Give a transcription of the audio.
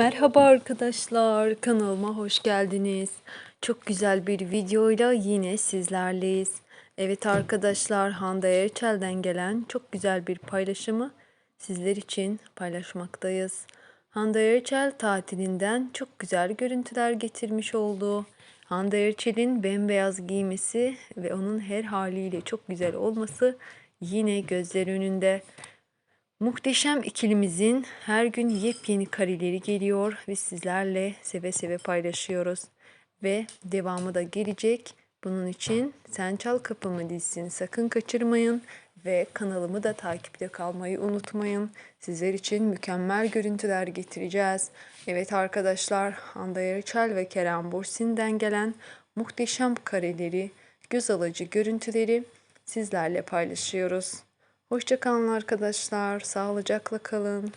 Merhaba arkadaşlar, kanalıma hoş geldiniz. Çok güzel bir videoyla yine sizlerleyiz. Evet arkadaşlar, Hande Erçel'den gelen çok güzel bir paylaşımı sizler için paylaşmaktayız. Hande Erçel tatilinden çok güzel görüntüler getirmiş oldu. Hande Erçel'in bembeyaz giymesi ve onun her haliyle çok güzel olması yine gözler önünde. Muhteşem ikilimizin her gün yepyeni kareleri geliyor ve sizlerle seve seve paylaşıyoruz. Ve devamı da gelecek. Bunun için Sen Çal Kapımı dizisini sakın kaçırmayın ve kanalımı da takipte kalmayı unutmayın. Sizler için mükemmel görüntüler getireceğiz. Evet arkadaşlar Hande Erçel ve Kerem Bursin'den gelen muhteşem kareleri, göz alıcı görüntüleri sizlerle paylaşıyoruz. Hoşçakalın arkadaşlar. Sağlıcakla kalın.